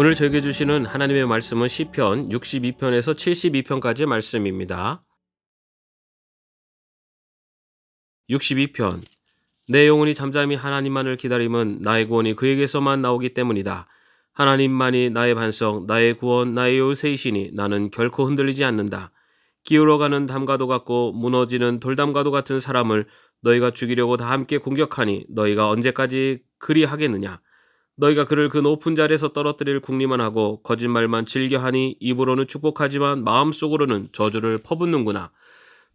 오늘 저에게 주시는 하나님의 말씀은 시편 62편에서 72편까지의 말씀입니다. 62편 내 영혼이 잠잠히 하나님만을 기다림은 나의 구원이 그에게서만 나오기 때문이다. 하나님만이 나의 반석, 나의 구원, 나의 요새이시니 나는 결코 흔들리지 않는다. 기울어가는 담과도 같고 무너지는 돌담과도 같은 사람을 너희가 죽이려고 다 함께 공격하니 너희가 언제까지 그리 하겠느냐? 너희가 그를 그 높은 자리에서 떨어뜨릴 궁리만 하고 거짓말만 즐겨하니 입으로는 축복하지만 마음속으로는 저주를 퍼붓는구나.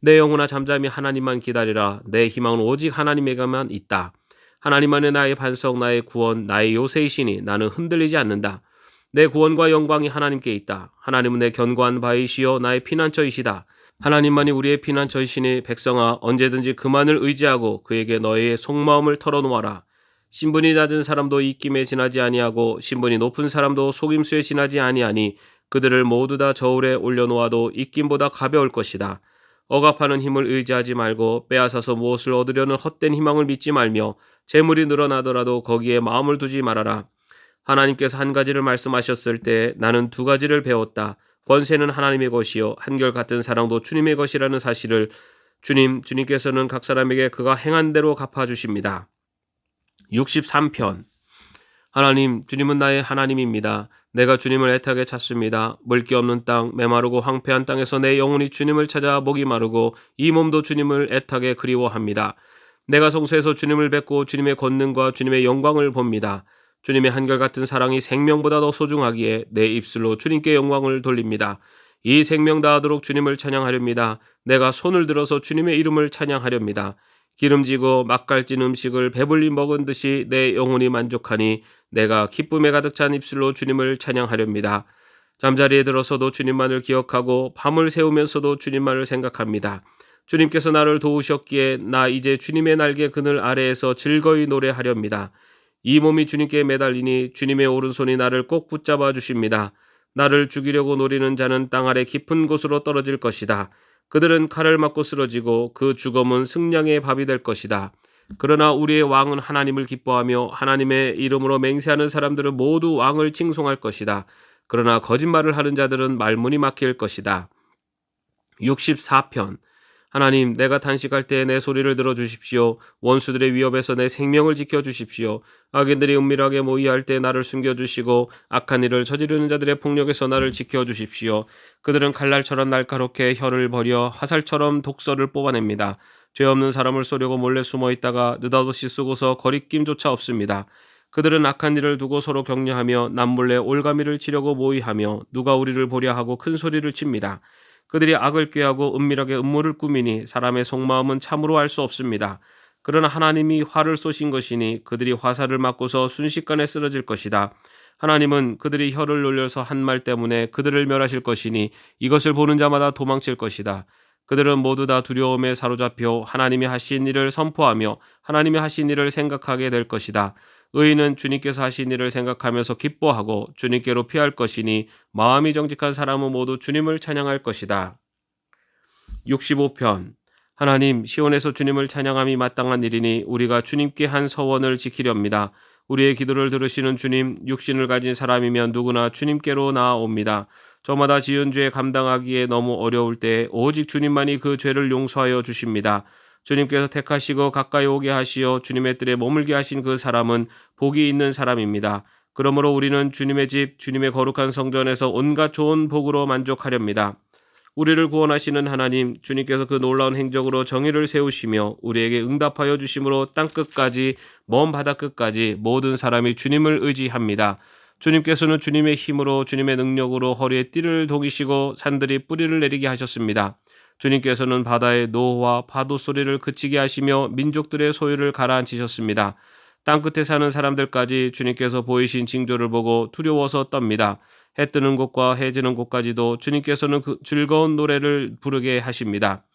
내 영혼아 잠잠히 하나님만 기다리라. 내 희망은 오직 하나님에게만 있다. 하나님만의 나의 반석, 나의 구원, 나의 요새이시니 나는 흔들리지 않는다. 내 구원과 영광이 하나님께 있다. 하나님은 내 견고한 바이시여 나의 피난처이시다. 하나님만이 우리의 피난처이시니 백성아 언제든지 그만을 의지하고 그에게 너의 속마음을 털어놓아라. 신분이 낮은 사람도 입김에 지나지 아니하고 신분이 높은 사람도 속임수에 지나지 아니하니 그들을 모두 다 저울에 올려놓아도 입김보다 가벼울 것이다. 억압하는 힘을 의지하지 말고 빼앗아서 무엇을 얻으려는 헛된 희망을 믿지 말며 재물이 늘어나더라도 거기에 마음을 두지 말아라. 하나님께서 한 가지를 말씀하셨을 때 나는 두 가지를 배웠다. 권세는 하나님의 것이요 한결같은 사랑도 주님의 것이라는 사실을 주님 주님께서는 각 사람에게 그가 행한 대로 갚아 주십니다. 63편 하나님 주님은 나의 하나님입니다. 내가 주님을 애타게 찾습니다. 물기 없는 땅, 메마르고 황폐한 땅에서 내 영혼이 주님을 찾아 목이 마르고 이 몸도 주님을 애타게 그리워합니다. 내가 성소에서 주님을 뵙고 주님의 권능과 주님의 영광을 봅니다. 주님의 한결같은 사랑이 생명보다 더 소중하기에 내 입술로 주님께 영광을 돌립니다. 이 생명 다하도록 주님을 찬양하렵니다. 내가 손을 들어서 주님의 이름을 찬양하렵니다. 기름지고 맛깔진 음식을 배불리 먹은 듯이 내 영혼이 만족하니 내가 기쁨에 가득 찬 입술로 주님을 찬양하렵니다. 잠자리에 들어서도 주님만을 기억하고 밤을 새우면서도 주님만을 생각합니다. 주님께서 나를 도우셨기에 나 이제 주님의 날개 그늘 아래에서 즐거이 노래하렵니다. 이 몸이 주님께 매달리니 주님의 오른손이 나를 꼭 붙잡아 주십니다. 나를 죽이려고 노리는 자는 땅 아래 깊은 곳으로 떨어질 것이다. 그들은 칼을 맞고 쓰러지고 그 죽음은 승량의 밥이 될 것이다. 그러나 우리의 왕은 하나님을 기뻐하며 하나님의 이름으로 맹세하는 사람들은 모두 왕을 칭송할 것이다. 그러나 거짓말을 하는 자들은 말문이 막힐 것이다. 64편 하나님 내가 탄식할 때내 소리를 들어 주십시오. 원수들의 위협에서 내 생명을 지켜 주십시오. 악인들이 은밀하게 모의할 때 나를 숨겨 주시고 악한 일을 저지르는 자들의 폭력에서 나를 지켜 주십시오. 그들은 칼날처럼 날카롭게 혀를 버려 화살처럼 독서를 뽑아냅니다. 죄 없는 사람을 쏘려고 몰래 숨어 있다가 느닷없이 쓰고서 거리낌조차 없습니다. 그들은 악한 일을 두고 서로 격려하며 남몰래 올가미를 치려고 모의하며 누가 우리를 보려 하고 큰 소리를 칩니다. 그들이 악을 꾀하고 은밀하게 음모를 꾸미니 사람의 속마음은 참으로 알 수 없습니다. 그러나 하나님이 화를 쏘신 것이니 그들이 화살을 맞고서 순식간에 쓰러질 것이다. 하나님은 그들이 혀를 놀려서 한 말 때문에 그들을 멸하실 것이니 이것을 보는 자마다 도망칠 것이다. 그들은 모두 다 두려움에 사로잡혀 하나님이 하신 일을 선포하며 하나님이 하신 일을 생각하게 될 것이다. 의인은 주님께서 하신 일을 생각하면서 기뻐하고 주님께로 피할 것이니 마음이 정직한 사람은 모두 주님을 찬양할 것이다. 65편 하나님 시온에서 주님을 찬양함이 마땅한 일이니 우리가 주님께 한 서원을 지키렵니다. 우리의 기도를 들으시는 주님 육신을 가진 사람이면 누구나 주님께로 나아옵니다. 저마다 지은 죄 감당하기에 너무 어려울 때 오직 주님만이 그 죄를 용서하여 주십니다. 주님께서 택하시고 가까이 오게 하시어 주님의 뜰에 머물게 하신 그 사람은 복이 있는 사람입니다. 그러므로 우리는 주님의 집, 주님의 거룩한 성전에서 온갖 좋은 복으로 만족하렵니다. 우리를 구원하시는 하나님, 주님께서 그 놀라운 행적으로 정의를 세우시며 우리에게 응답하여 주심으로 땅 끝까지 먼 바다 끝까지 모든 사람이 주님을 의지합니다. 주님께서는 주님의 힘으로 주님의 능력으로 허리에 띠를 동이시고 산들이 뿌리를 내리게 하셨습니다. 주님께서는 바다의 노와 파도 소리를 그치게 하시며 민족들의 소유를 가라앉히셨습니다. 땅끝에 사는 사람들까지 주님께서 보이신 징조를 보고 두려워서 떱니다. 해 뜨는 곳과 해 지는 곳까지도 주님께서는 그 즐거운 노래를 부르게 하십니다.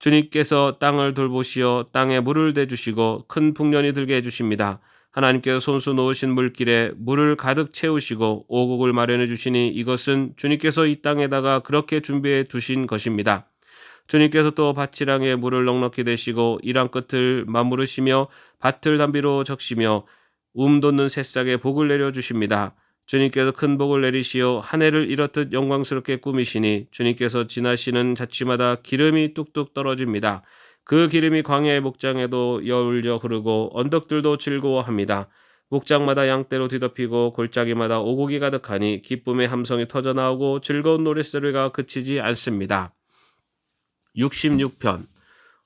주님께서 땅을 돌보시어 땅에 물을 대주시고 큰 풍년이 들게 해주십니다. 하나님께서 손수 놓으신 물길에 물을 가득 채우시고 오곡을 마련해 주시니 이것은 주님께서 이 땅에다가 그렇게 준비해 두신 것입니다. 주님께서 또 밭지랑에 물을 넉넉히 대시고 이랑 끝을 맞무르시며 밭을 담비로 적시며 움 돋는 새싹에 복을 내려 주십니다. 주님께서 큰 복을 내리시어 한 해를 이렇듯 영광스럽게 꾸미시니 주님께서 지나시는 자취마다 기름이 뚝뚝 떨어집니다. 그 기름이 광야의 목장에도 여울려 흐르고 언덕들도 즐거워합니다. 목장마다 양떼로 뒤덮이고 골짜기마다 오곡이 가득하니 기쁨의 함성이 터져 나오고 즐거운 노랫소리가 그치지 않습니다. 66편.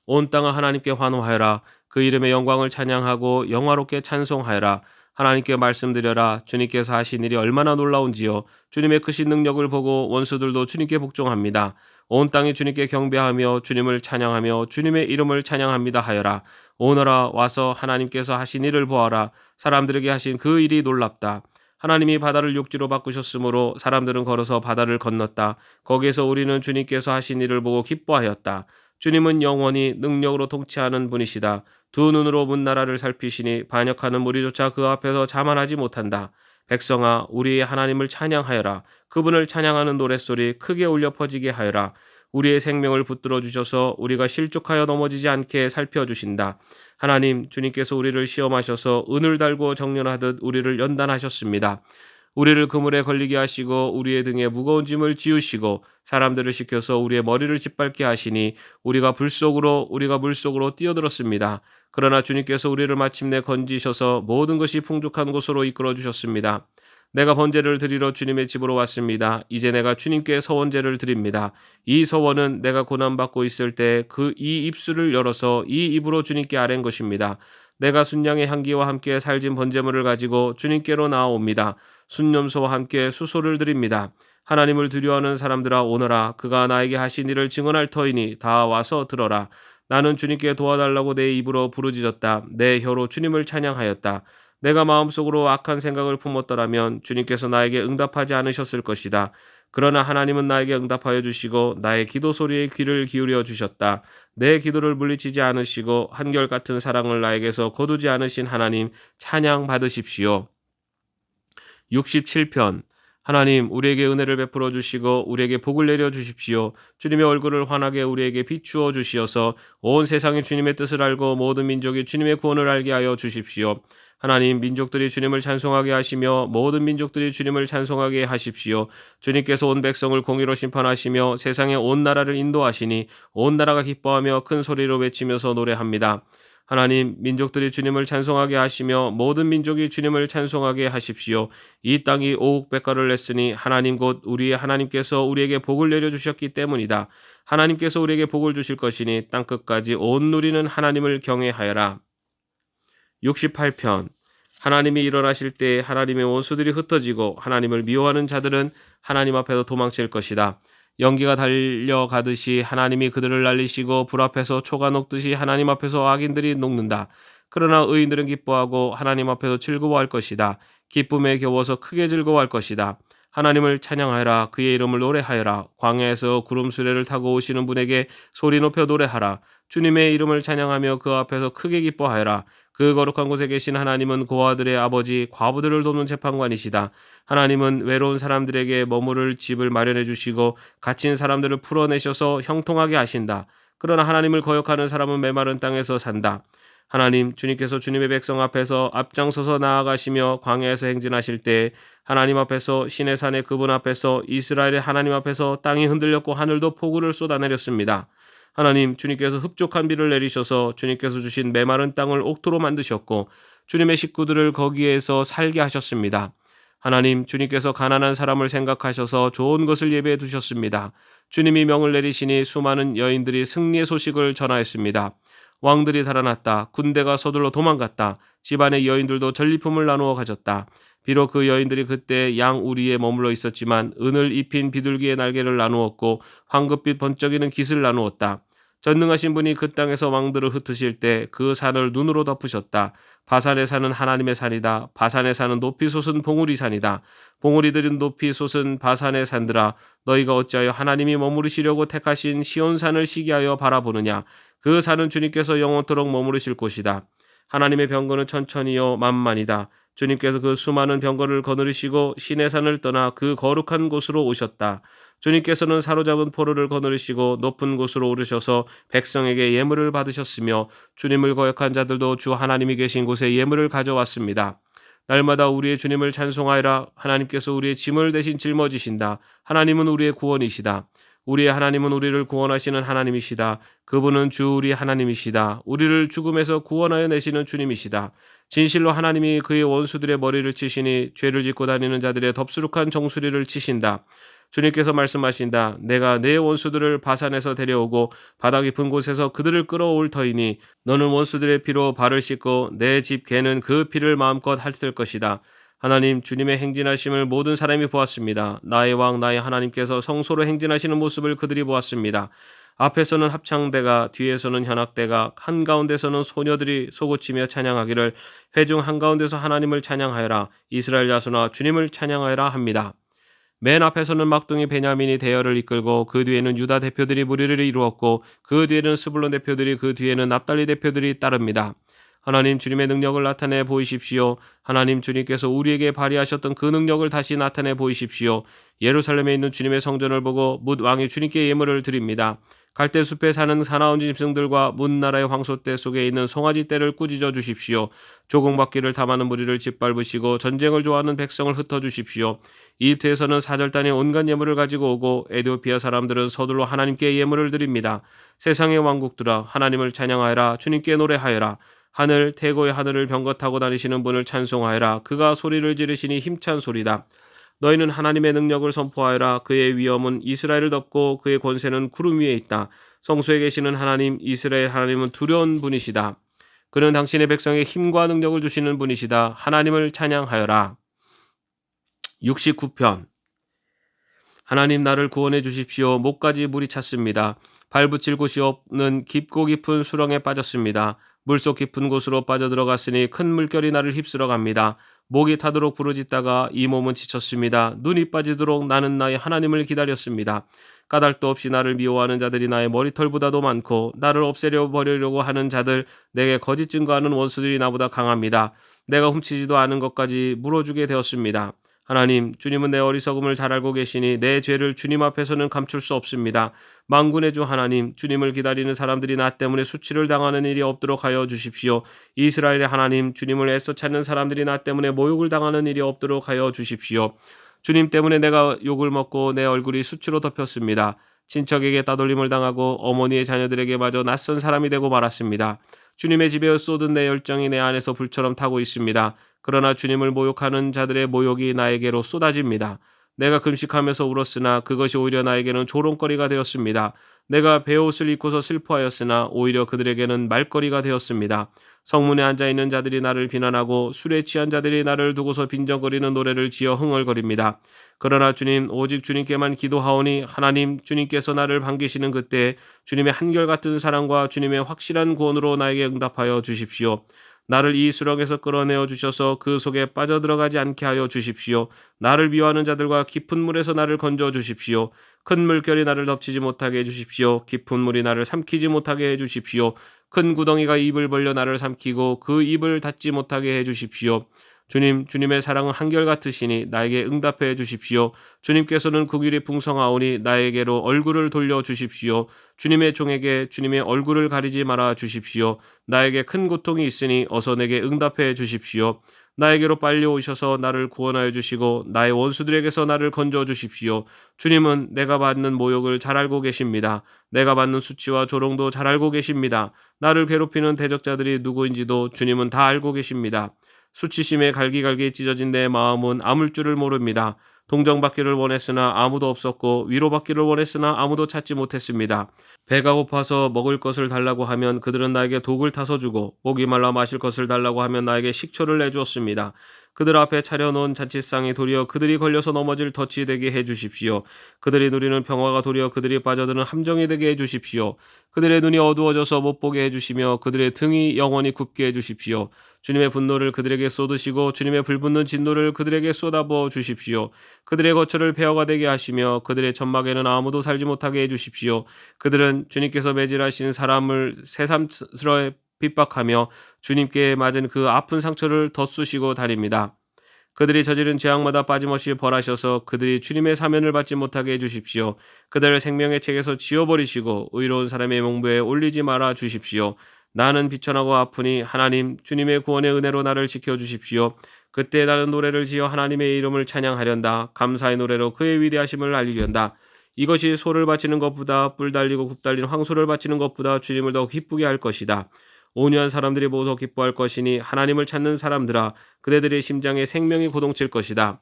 온 땅아 하나님께 환호하여라. 그 이름의 영광을 찬양하고 영화롭게 찬송하여라. 하나님께 말씀드려라. 주님께서 하신 일이 얼마나 놀라운지요. 주님의 크신 능력을 보고 원수들도 주님께 복종합니다. 온 땅이 주님께 경배하며 주님을 찬양하며 주님의 이름을 찬양합니다 하여라. 오너라 와서 하나님께서 하신 일을 보아라. 사람들에게 하신 그 일이 놀랍다 하나님이 바다를 육지로 바꾸셨으므로 사람들은 걸어서 바다를 건넜다 거기에서 우리는 주님께서 하신 일을 보고 기뻐하였다 주님은 영원히 능력으로 통치하는 분이시다. 두 눈으로 문 나라를 살피시니 반역하는 무리조차 그 앞에서 자만하지 못한다. 백성아 우리의 하나님을 찬양하여라. 그분을 찬양하는 노랫소리 크게 울려 퍼지게 하여라. 우리의 생명을 붙들어 주셔서 우리가 실족하여 넘어지지 않게 살펴 주신다. 하나님 주님께서 우리를 시험하셔서 은을 달고 정련하듯 우리를 연단하셨습니다. 우리를 그물에 걸리게 하시고 우리의 등에 무거운 짐을 지우시고 사람들을 시켜서 우리의 머리를 짓밟게 하시니 우리가 불 속으로 우리가 물 속으로 뛰어들었습니다. 그러나 주님께서 우리를 마침내 건지셔서 모든 것이 풍족한 곳으로 이끌어 주셨습니다. 내가 번제를 드리러 주님의 집으로 왔습니다. 이제 내가 주님께 서원제를 드립니다. 이 서원은 내가 고난받고 있을 때 그 이 입술을 열어서 이 입으로 주님께 아랜 것입니다. 내가 순양의 향기와 함께 살진 번제물을 가지고 주님께로 나아옵니다. 순념소와 함께 수소를 드립니다. 하나님을 두려워하는 사람들아 오너라 그가 나에게 하신 일을 증언할 터이니 다 와서 들어라. 나는 주님께 도와달라고 내 입으로 부르짖었다. 내 혀로 주님을 찬양하였다. 내가 마음속으로 악한 생각을 품었더라면 주님께서 나에게 응답하지 않으셨을 것이다. 그러나 하나님은 나에게 응답하여 주시고 나의 기도 소리에 귀를 기울여 주셨다. 내 기도를 물리치지 않으시고 한결같은 사랑을 나에게서 거두지 않으신 하나님 찬양 받으십시오. 67편 하나님 우리에게 은혜를 베풀어 주시고 우리에게 복을 내려 주십시오. 주님의 얼굴을 환하게 우리에게 비추어 주시어서 온 세상이 주님의 뜻을 알고 모든 민족이 주님의 구원을 알게 하여 주십시오. 하나님 민족들이 주님을 찬송하게 하시며 모든 민족들이 주님을 찬송하게 하십시오. 주님께서 온 백성을 공의로 심판하시며 세상의 온 나라를 인도하시니 온 나라가 기뻐하며 큰 소리로 외치면서 노래합니다. 하나님 민족들이 주님을 찬송하게 하시며 모든 민족이 주님을 찬송하게 하십시오. 이 땅이 오국백과를 냈으니 하나님 곧 우리의 하나님께서 우리에게 복을 내려 주셨기 때문이다. 하나님께서 우리에게 복을 주실 것이니 땅 끝까지 온 누리는 하나님을 경외하여라. 68편 하나님이 일어나실 때 하나님의 원수들이 흩어지고 하나님을 미워하는 자들은 하나님 앞에서 도망칠 것이다. 연기가 달려가듯이 하나님이 그들을 날리시고 불 앞에서 초가 녹듯이 하나님 앞에서 악인들이 녹는다. 그러나 의인들은 기뻐하고 하나님 앞에서 즐거워할 것이다. 기쁨에 겨워서 크게 즐거워할 것이다. 하나님을 찬양하여라 그의 이름을 노래하여라 광야에서 구름 수레를 타고 오시는 분에게 소리 높여 노래하라 주님의 이름을 찬양하며 그 앞에서 크게 기뻐하여라 그 거룩한 곳에 계신 하나님은 고아들의 아버지 과부들을 돕는 재판관이시다. 하나님은 외로운 사람들에게 머무를 집을 마련해 주시고 갇힌 사람들을 풀어내셔서 형통하게 하신다. 그러나 하나님을 거역하는 사람은 메마른 땅에서 산다. 하나님 주님께서 주님의 백성 앞에서 앞장서서 나아가시며 광야에서 행진하실 때 하나님 앞에서 신의 산의 그분 앞에서 이스라엘의 하나님 앞에서 땅이 흔들렸고 하늘도 폭우를 쏟아내렸습니다. 하나님 주님께서 흡족한 비를 내리셔서 주님께서 주신 메마른 땅을 옥토로 만드셨고 주님의 식구들을 거기에서 살게 하셨습니다. 하나님 주님께서 가난한 사람을 생각하셔서 좋은 것을 예배해 두셨습니다. 주님이 명을 내리시니 수많은 여인들이 승리의 소식을 전하였습니다. 왕들이 달아났다. 군대가 서둘러 도망갔다. 집안의 여인들도 전리품을 나누어 가졌다. 비록 그 여인들이 그때 양 우리에 머물러 있었지만 은을 입힌 비둘기의 날개를 나누었고 황급빛 번쩍이는 깃을 나누었다. 전능하신 분이 그 땅에서 왕들을 흩으실 때 그 산을 눈으로 덮으셨다. 바산에 사는 하나님의 산이다. 바산에 사는 높이 솟은 봉우리 산이다. 봉우리들은 높이 솟은 바산의 산들아 너희가 어찌하여 하나님이 머무르시려고 택하신 시온 산을 시기하여 바라보느냐 그 산은 주님께서 영원토록 머무르실 곳이다. 하나님의 병거는 천천히요 만만이다. 주님께서 그 수많은 병거를 거느리시고 신의 산을 떠나 그 거룩한 곳으로 오셨다. 주님께서는 사로잡은 포로를 거느리시고 높은 곳으로 오르셔서 백성에게 예물을 받으셨으며 주님을 거역한 자들도 주 하나님이 계신 곳에 예물을 가져왔습니다. 날마다 우리의 주님을 찬송하여라. 하나님께서 우리의 짐을 대신 짊어지신다. 하나님은 우리의 구원이시다. 우리의 하나님은 우리를 구원하시는 하나님이시다. 그분은 주 우리 하나님이시다. 우리를 죽음에서 구원하여 내시는 주님이시다. 진실로 하나님이 그의 원수들의 머리를 치시니 죄를 짓고 다니는 자들의 덥수룩한 정수리를 치신다. 주님께서 말씀하신다. 내가 내 원수들을 바산에서 데려오고 바다 깊은 곳에서 그들을 끌어올 터이니 너는 원수들의 피로 발을 씻고 내 집 개는 그 피를 마음껏 핥을 것이다. 하나님 주님의 행진하심을 모든 사람이 보았습니다. 나의 왕 나의 하나님께서 성소로 행진하시는 모습을 그들이 보았습니다. 앞에서는 합창대가 뒤에서는 현악대가 한가운데서는 소녀들이 소고치며 찬양하기를 회중 한가운데서 하나님을 찬양하여라 이스라엘 자손아 주님을 찬양하여라 합니다. 맨 앞에서는 막둥이 베냐민이 대열을 이끌고 그 뒤에는 유다 대표들이 무리를 이루었고 그 뒤에는 스불론 대표들이 그 뒤에는 납달리 대표들이 따릅니다. 하나님 주님의 능력을 나타내 보이십시오. 하나님 주님께서 우리에게 발휘하셨던 그 능력을 다시 나타내 보이십시오. 예루살렘에 있는 주님의 성전을 보고 묻 왕이 주님께 예물을 드립니다. 갈대 숲에 사는 사나운 짐승들과 문 나라의 황소떼 속에 있는 송아지 떼를 꾸짖어 주십시오. 조공바퀴를 탐하는 무리를 짓밟으시고 전쟁을 좋아하는 백성을 흩어 주십시오. 이집트에서는 사절단이 온갖 예물을 가지고 오고 에디오피아 사람들은 서둘러 하나님께 예물을 드립니다. 세상의 왕국들아 하나님을 찬양하여라 주님께 노래하여라. 하늘 태고의 하늘을 병거 타고 다니시는 분을 찬송하여라. 그가 소리를 지르시니 힘찬 소리다. 너희는 하나님의 능력을 선포하여라. 그의 위엄은 이스라엘을 덮고 그의 권세는 구름 위에 있다. 성소에 계시는 하나님 이스라엘 하나님은 두려운 분이시다. 그는 당신의 백성에 힘과 능력을 주시는 분이시다. 하나님을 찬양하여라. 69편 하나님 나를 구원해 주십시오. 목까지 물이 찼습니다. 발붙일 곳이 없는 깊고 깊은 수렁에 빠졌습니다. 물속 깊은 곳으로 빠져들어갔으니 큰 물결이 나를 휩쓸어 갑니다. 목이 타도록 부르짖다가 이 몸은 지쳤습니다. 눈이 빠지도록 나는 나의 하나님을 기다렸습니다. 까닭도 없이 나를 미워하는 자들이 나의 머리털보다도 많고 나를 없애려 버리려고 하는 자들 내게 거짓 증거하는 원수들이 나보다 강합니다. 내가 훔치지도 않은 것까지 물어주게 되었습니다. 하나님, 주님은 내 어리석음을 잘 알고 계시니 내 죄를 주님 앞에서는 감출 수 없습니다. 망군의 주 하나님, 주님을 기다리는 사람들이 나 때문에 수치를 당하는 일이 없도록 하여 주십시오. 이스라엘의 하나님, 주님을 애써 찾는 사람들이 나 때문에 모욕을 당하는 일이 없도록 하여 주십시오. 주님 때문에 내가 욕을 먹고 내 얼굴이 수치로 덮였습니다. 친척에게 따돌림을 당하고 어머니의 자녀들에게 마저 낯선 사람이 되고 말았습니다. 주님의 집에 쏟은 내 열정이 내 안에서 불처럼 타고 있습니다. 그러나 주님을 모욕하는 자들의 모욕이 나에게로 쏟아집니다. 내가 금식하면서 울었으나 그것이 오히려 나에게는 조롱거리가 되었습니다. 내가 베옷을 입고서 슬퍼하였으나 오히려 그들에게는 말거리가 되었습니다. 성문에 앉아 있는 자들이 나를 비난하고 술에 취한 자들이 나를 두고서 빈정거리는 노래를 지어 흥얼거립니다. 그러나 주님 오직 주님께만 기도하오니 하나님 주님께서 나를 반기시는 그때 주님의 한결같은 사랑과 주님의 확실한 구원으로 나에게 응답하여 주십시오. 나를 이 수렁에서 끌어내어 주셔서 그 속에 빠져들어가지 않게 하여 주십시오. 나를 미워하는 자들과 깊은 물에서 나를 건져 주십시오. 큰 물결이 나를 덮치지 못하게 해 주십시오. 깊은 물이 나를 삼키지 못하게 해 주십시오. 큰 구덩이가 입을 벌려 나를 삼키고 그 입을 닫지 못하게 해 주십시오. 주님, 주님의 사랑은 한결같으시니 나에게 응답해 주십시오. 주님께서는 그 길이 풍성하오니 나에게로 얼굴을 돌려 주십시오. 주님의 종에게 주님의 얼굴을 가리지 말아 주십시오. 나에게 큰 고통이 있으니 어서 내게 응답해 주십시오. 나에게로 빨리 오셔서 나를 구원하여 주시고 나의 원수들에게서 나를 건져 주십시오. 주님은 내가 받는 모욕을 잘 알고 계십니다. 내가 받는 수치와 조롱도 잘 알고 계십니다. 나를 괴롭히는 대적자들이 누구인지도 주님은 다 알고 계십니다. 수치심에 갈기갈기 찢어진 내 마음은 아물 줄을 모릅니다. 동정받기를 원했으나 아무도 없었고 위로받기를 원했으나 아무도 찾지 못했습니다. 배가 고파서 먹을 것을 달라고 하면 그들은 나에게 독을 타서 주고 목이 말라 마실 것을 달라고 하면 나에게 식초를 내주었습니다. 그들 앞에 차려놓은 잔치상이 도리어 그들이 걸려서 넘어질 덫이 되게 해 주십시오. 그들이 누리는 평화가 도리어 그들이 빠져드는 함정이 되게 해 주십시오. 그들의 눈이 어두워져서 못 보게 해 주시며 그들의 등이 영원히 굽게 해 주십시오. 주님의 분노를 그들에게 쏟으시고 주님의 불붙는 진노를 그들에게 쏟아부어 주십시오. 그들의 거처를 폐허가 되게 하시며 그들의 천막에는 아무도 살지 못하게 해 주십시오. 그들은 주님께서 매질하신 사람을 새삼스러워 핍박하며 주님께 맞은 그 아픈 상처를 덧쑤시고 다닙니다. 그들이 저지른 죄악마다 빠짐없이 벌하셔서 그들이 주님의 사면을 받지 못하게 해주십시오. 그들을 생명의 책에서 지워버리시고 의로운 사람의 몽부에 올리지 말아 주십시오. 나는 비천하고 아프니 하나님 주님의 구원의 은혜로 나를 지켜 주십시오. 그때 나는 노래를 지어 하나님의 이름을 찬양하련다. 감사의 노래로 그의 위대하심을 알리련다. 이것이 소를 바치는 것보다 뿔 달리고 굽 달린 황소를 바치는 것보다 주님을 더 기쁘게 할 것이다. 온유한 사람들이 모두 기뻐할 것이니 하나님을 찾는 사람들아 그대들의 심장에 생명이 고동칠 것이다.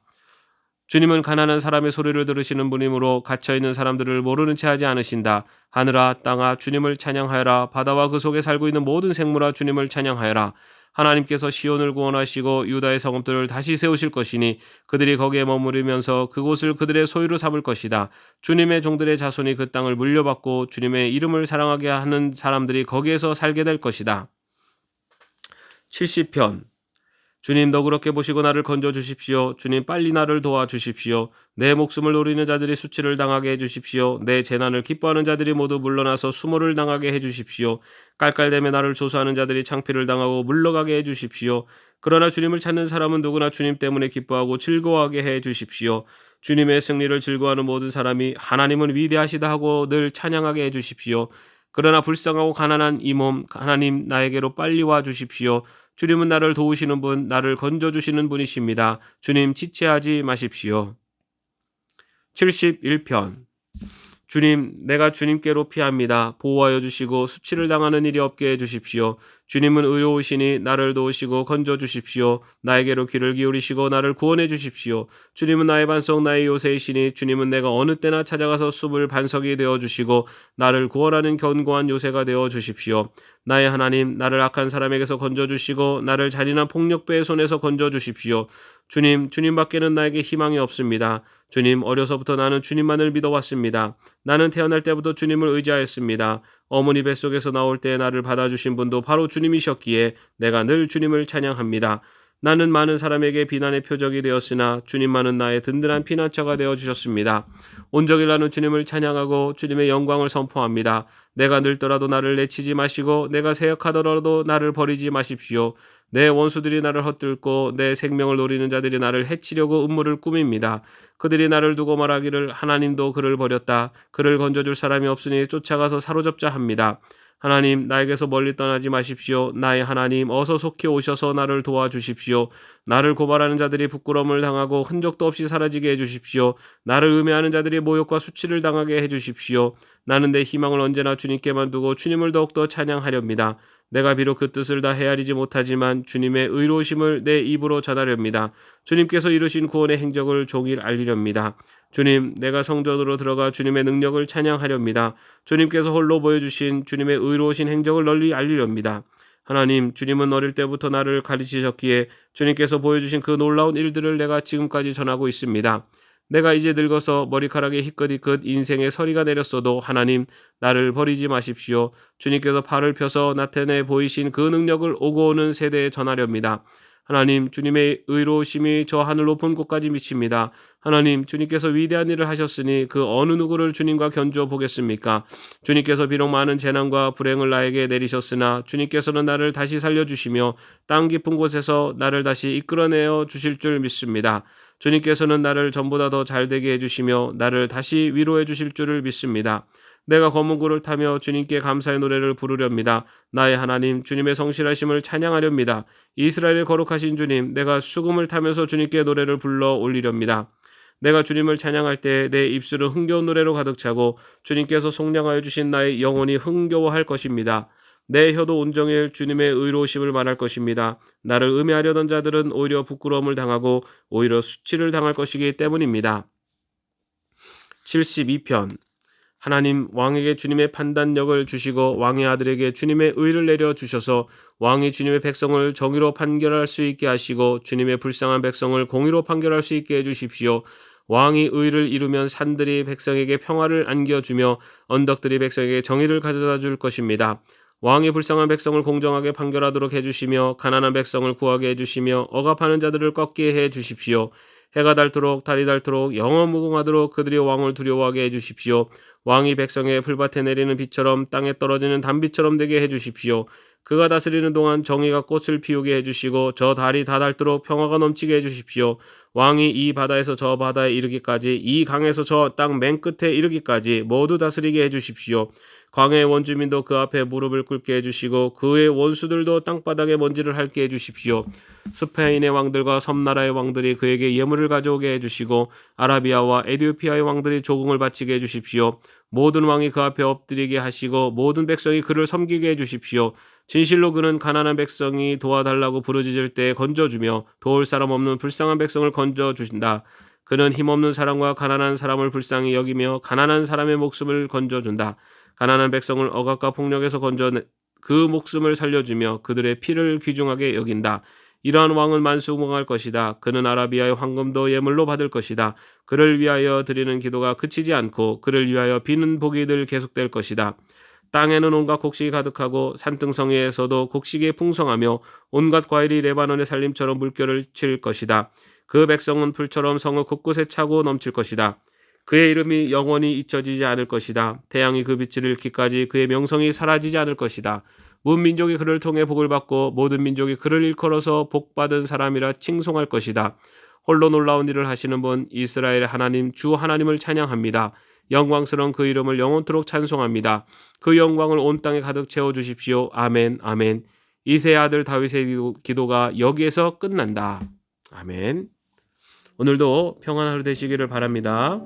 주님은 가난한 사람의 소리를 들으시는 분이므로 갇혀 있는 사람들을 모르는 채 하지 않으신다. 하늘아 땅아 주님을 찬양하여라. 바다와 그 속에 살고 있는 모든 생물아 주님을 찬양하여라. 하나님께서 시온을 구원하시고 유다의 성읍들을 다시 세우실 것이니 그들이 거기에 머무르면서 그곳을 그들의 소유로 삼을 것이다. 주님의 종들의 자손이 그 땅을 물려받고 주님의 이름을 사랑하게 하는 사람들이 거기에서 살게 될 것이다. 70편 주님 너그럽게 보시고 나를 건져 주십시오. 주님 빨리 나를 도와 주십시오. 내 목숨을 노리는 자들이 수치를 당하게 해 주십시오. 내 재난을 기뻐하는 자들이 모두 물러나서 수모를 당하게 해 주십시오. 깔깔대며 나를 조소하는 자들이 창피를 당하고 물러가게 해 주십시오. 그러나 주님을 찾는 사람은 누구나 주님 때문에 기뻐하고 즐거워하게 해 주십시오. 주님의 승리를 즐거워하는 모든 사람이 하나님은 위대하시다 하고 늘 찬양하게 해 주십시오. 그러나 불쌍하고 가난한 이 몸 하나님 나에게로 빨리 와 주십시오. 주님은 나를 도우시는 분, 나를 건져주시는 분이십니다. 주님 지체하지 마십시오. 71편 주님, 내가 주님께로 피합니다. 보호하여 주시고 수치를 당하는 일이 없게 해 주십시오. 주님은 의로우시니 나를 도우시고 건져 주십시오. 나에게로 귀를 기울이시고 나를 구원해 주십시오. 주님은 나의 반석 나의 요새이시니 주님은 내가 어느 때나 찾아가서 숨을 반석이 되어 주시고 나를 구원하는 견고한 요새가 되어 주십시오. 나의 하나님, 나를 악한 사람에게서 건져 주시고 나를 잔인한 폭력배의 손에서 건져 주십시오. 주님, 주님밖에는 나에게 희망이 없습니다. 주님, 어려서부터 나는 주님만을 믿어왔습니다. 나는 태어날 때부터 주님을 의지하였습니다. 어머니 뱃속에서 나올 때 나를 받아주신 분도 바로 주님이셨기에 내가 늘 주님을 찬양합니다. 나는 많은 사람에게 비난의 표적이 되었으나 주님만은 나의 든든한 피난처가 되어 주셨습니다. 온종일 나는 주님을 찬양하고 주님의 영광을 선포합니다. 내가 늙더라도 나를 내치지 마시고 내가 세역하더라도 나를 버리지 마십시오. 내 원수들이 나를 헛들고 내 생명을 노리는 자들이 나를 해치려고 음모를 꾸밉니다. 그들이 나를 두고 말하기를 하나님도 그를 버렸다. 그를 건져줄 사람이 없으니 쫓아가서 사로잡자 합니다. 하나님 나에게서 멀리 떠나지 마십시오. 나의 하나님 어서 속히 오셔서 나를 도와주십시오. 나를 고발하는 자들이 부끄러움을 당하고 흔적도 없이 사라지게 해주십시오. 나를 음해하는 자들이 모욕과 수치를 당하게 해주십시오. 나는 내 희망을 언제나 주님께만 두고 주님을 더욱더 찬양하렵니다. 내가 비록 그 뜻을 다 헤아리지 못하지만 주님의 의로우심을 내 입으로 전하렵니다. 주님께서 이루신 구원의 행적을 종일 알리렵니다. 주님, 내가 성전으로 들어가 주님의 능력을 찬양하렵니다. 주님께서 홀로 보여주신 주님의 의로우신 행적을 널리 알리렵니다. 하나님, 주님은 어릴 때부터 나를 가르치셨기에 주님께서 보여주신 그 놀라운 일들을 내가 지금까지 전하고 있습니다. 내가 이제 늙어서 머리카락에 희끗희끗 인생의 서리가 내렸어도 하나님 나를 버리지 마십시오. 주님께서 팔을 펴서 나타내 보이신 그 능력을 오고 오는 세대에 전하렵니다. 하나님 주님의 의로우심이 저 하늘 높은 곳까지 미칩니다. 하나님 주님께서 위대한 일을 하셨으니 그 어느 누구를 주님과 견주어 보겠습니까? 주님께서 비록 많은 재난과 불행을 나에게 내리셨으나 주님께서는 나를 다시 살려주시며 땅 깊은 곳에서 나를 다시 이끌어내어 주실 줄 믿습니다. 주님께서는 나를 전보다 더 잘되게 해주시며 나를 다시 위로해 주실 줄을 믿습니다. 내가 검은 구를 타며 주님께 감사의 노래를 부르렵니다. 나의 하나님 주님의 성실하심을 찬양하렵니다. 이스라엘의 거룩하신 주님 내가 수금을 타면서 주님께 노래를 불러 올리렵니다. 내가 주님을 찬양할 때 내 입술은 흥겨운 노래로 가득 차고 주님께서 속량하여 주신 나의 영혼이 흥겨워할 것입니다. 내 혀도 온종일 주님의 의로우심을 말할 것입니다. 나를 음해하려던 자들은 오히려 부끄러움을 당하고 오히려 수치를 당할 것이기 때문입니다. 72편 하나님 왕에게 주님의 판단력을 주시고 왕의 아들에게 주님의 의를 내려 주셔서 왕이 주님의 백성을 정의로 판결할 수 있게 하시고 주님의 불쌍한 백성을 공의로 판결할 수 있게 해 주십시오. 왕이 의를 이루면 산들이 백성에게 평화를 안겨주며 언덕들이 백성에게 정의를 가져다 줄 것입니다. 왕이 불쌍한 백성을 공정하게 판결하도록 해주시며 가난한 백성을 구하게 해주시며 억압하는 자들을 꺾게 해 주십시오. 해가 닳도록 달이 닳도록 영원 무궁하도록 그들이 왕을 두려워하게 해주십시오. 왕이 백성의 풀밭에 내리는 비처럼 땅에 떨어지는 단비처럼 되게 해주십시오. 그가 다스리는 동안 정의가 꽃을 피우게 해주시고 저 달이 다 닳도록 평화가 넘치게 해주십시오. 왕이 이 바다에서 저 바다에 이르기까지 이 강에서 저 땅 맨 끝에 이르기까지 모두 다스리게 해주십시오. 광해의 원주민도 그 앞에 무릎을 꿇게 해주시고 그의 원수들도 땅바닥에 먼지를 핥게 해주십시오. 스페인의 왕들과 섬나라의 왕들이 그에게 예물을 가져오게 해주시고 아라비아와 에디오피아의 왕들이 조공을 바치게 해주십시오. 모든 왕이 그 앞에 엎드리게 하시고 모든 백성이 그를 섬기게 해주십시오. 진실로 그는 가난한 백성이 도와달라고 부르짖을 때 건져주며 도울 사람 없는 불쌍한 백성을 건져주신다. 그는 힘없는 사람과 가난한 사람을 불쌍히 여기며 가난한 사람의 목숨을 건져준다. 가난한 백성을 억압과 폭력에서 건져 그 목숨을 살려주며 그들의 피를 귀중하게 여긴다. 이러한 왕은 만수무강할 것이다. 그는 아라비아의 황금도 예물로 받을 것이다. 그를 위하여 드리는 기도가 그치지 않고 그를 위하여 비는 복이 늘 계속될 것이다. 땅에는 온갖 곡식이 가득하고 산등성이에서도 곡식이 풍성하며 온갖 과일이 레바논의 살림처럼 물결을 칠 것이다. 그 백성은 풀처럼 성을 곳곳에 차고 넘칠 것이다. 그의 이름이 영원히 잊혀지지 않을 것이다. 태양이 그 빛을 잃기까지 그의 명성이 사라지지 않을 것이다. 문 민족이 그를 통해 복을 받고 모든 민족이 그를 일컬어서 복받은 사람이라 칭송할 것이다. 홀로 놀라운 일을 하시는 분 이스라엘의 하나님 주 하나님을 찬양합니다. 영광스러운 그 이름을 영원토록 찬송합니다. 그 영광을 온 땅에 가득 채워 주십시오. 아멘. 아멘. 이세 아들 다윗의 기도- 기도가 여기에서 끝난다. 아멘. 오늘도 평안한 하루 되시기를 바랍니다.